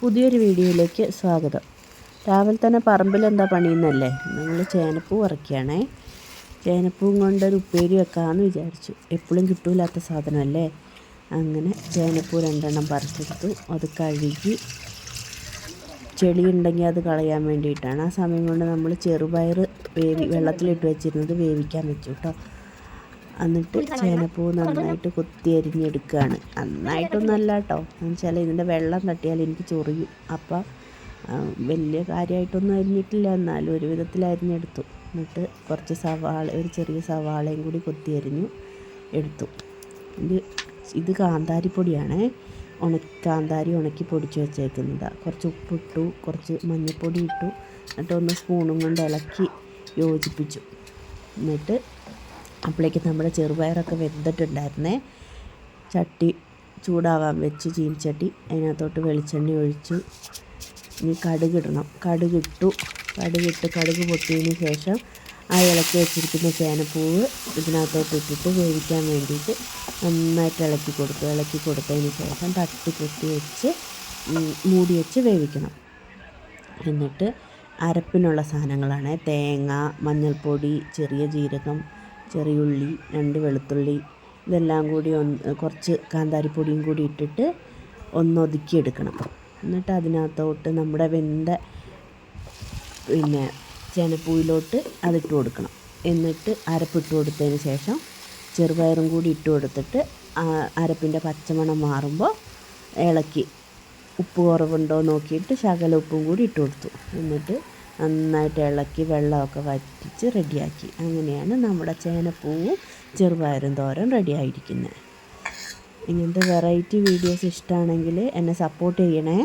പുതിയൊരു വീഡിയോയിലേക്ക് സ്വാഗതം. രാവിലെ തന്നെ പറമ്പിൽ എന്താ പണിയുന്നല്ലേ? ഞങ്ങൾ ചേനപ്പൂ വറക്കുകയാണേ. ചേനപ്പൂവും കൊണ്ടൊരു ഉപ്പേരി വെക്കാമെന്ന് വിചാരിച്ചു. എപ്പോഴും കിട്ടൂലാത്ത സാധനമല്ലേ? അങ്ങനെ ചേനപ്പൂ രണ്ടെണ്ണം പറിച്ചെടുത്തു. അത് കഴുകി ചെളി ഉണ്ടെങ്കിൽ അത് കളയാൻ വേണ്ടിയിട്ടാണ്. ആ സമയം കൊണ്ട് നമ്മൾ ചെറുപയർ വേവി വെള്ളത്തിലിട്ട് വെച്ചിരുന്നത് വേവിക്കാൻ വെച്ചു കേട്ടോ. എന്നിട്ട് ചേനപ്പൂ നന്നായിട്ട് കുത്തി അരിഞ്ഞെടുക്കുകയാണ്. നന്നായിട്ടൊന്നല്ല കേട്ടോ എന്നുവെച്ചാൽ ഇതിന്റെ വെള്ളം തട്ടിയാൽ എനിക്ക് ചൊറിയും. അപ്പം വലിയ കാര്യമായിട്ടൊന്നും അരിഞ്ഞിട്ടില്ല. എന്നാലും ഒരു വിധത്തിൽ അരിഞ്ഞെടുത്തു. എന്നിട്ട് കുറച്ച് സവാള ഒരു ചെറിയ സവാളയും കൂടി കൊത്തി അരിഞ്ഞു എടുത്തു. ഇത് ഇത് കാന്താരിപ്പൊടിയാണ്. ഉണക്കി കാന്താരി ഉണക്കി പൊടിച്ച് വെച്ചേക്കുന്നതാണ് കുറച്ച് ഉപ്പിട്ടു കുറച്ച് മഞ്ഞൾപ്പൊടി ഇട്ടു. എന്നിട്ട് ഒന്ന് സ്പൂണും കൊണ്ട് ഇളക്കി യോജിപ്പിച്ചു. എന്നിട്ട് അപ്പോഴേക്ക് നമ്മുടെ ചെറുപയറൊക്കെ വെന്തിട്ടുണ്ടായിരുന്നേ. ചട്ടി ചൂടാവാൻ വെച്ച് ചീനിച്ചട്ടി അതിനകത്തോട്ട് വെളിച്ചെണ്ണ ഒഴിച്ചു. ഇനി കടുകിടണം. കടുകിട്ടു. കടുകിട്ട് കടുക് പൊട്ടിയതിന് ശേഷം ആ ഇളക്കി വെച്ചിരിക്കുന്ന ചേനപ്പൂവ് ഇതിനകത്തോട്ട് ഇട്ടിട്ട് വേവിക്കാൻ വേണ്ടിയിട്ട് നന്നായിട്ട് ഇളക്കി കൊടുത്തു. ഇളക്കി കൊടുത്തതിന് ശേഷം തട്ടി കുത്തി വെച്ച് മൂടി വെച്ച് വേവിക്കണം. എന്നിട്ട് അരപ്പിനുള്ള സാധനങ്ങളാണ്. തേങ്ങ മഞ്ഞൾപ്പൊടി ചെറിയ ജീരകം ചെറിയുള്ളി രണ്ട് വെളുത്തുള്ളി ഇതെല്ലാം കൂടി ഒന്ന് കുറച്ച് കാന്താരിപ്പൊടിയും കൂടി ഇട്ടിട്ട് ഒന്ന് എടുക്കണം എന്നിട്ട് അതിനകത്തോട്ട് നമ്മുടെ വെന്ത പിന്നെ ചേനപ്പൂവിലോട്ട് അതിട്ട് കൊടുക്കണം. എന്നിട്ട് അരപ്പിട്ട് കൊടുത്തതിന് ശേഷം ചെറുപയറും കൂടി ഇട്ട് കൊടുത്തിട്ട് അരപ്പിന്റെ പച്ചമണം മാറുമ്പോൾ ഇളക്കി. ഉപ്പ് കുറവുണ്ടോ നോക്കിയിട്ട് ശകല ഉപ്പും കൂടി ഇട്ട് കൊടുത്തു. എന്നിട്ട് നന്നായിട്ട് ഇളക്കി വെള്ളമൊക്കെ വറ്റിച്ച് റെഡിയാക്കി. അങ്ങനെയാണ് നമ്മുടെ ചേനപ്പൂവും ചെറുപയറും തോരൻ റെഡിയായിരിക്കുന്നത് ഇങ്ങനത്തെ വെറൈറ്റി വീഡിയോസ് ഇഷ്ടമാണെങ്കിൽ എന്നെ സപ്പോർട്ട് ചെയ്യണേ.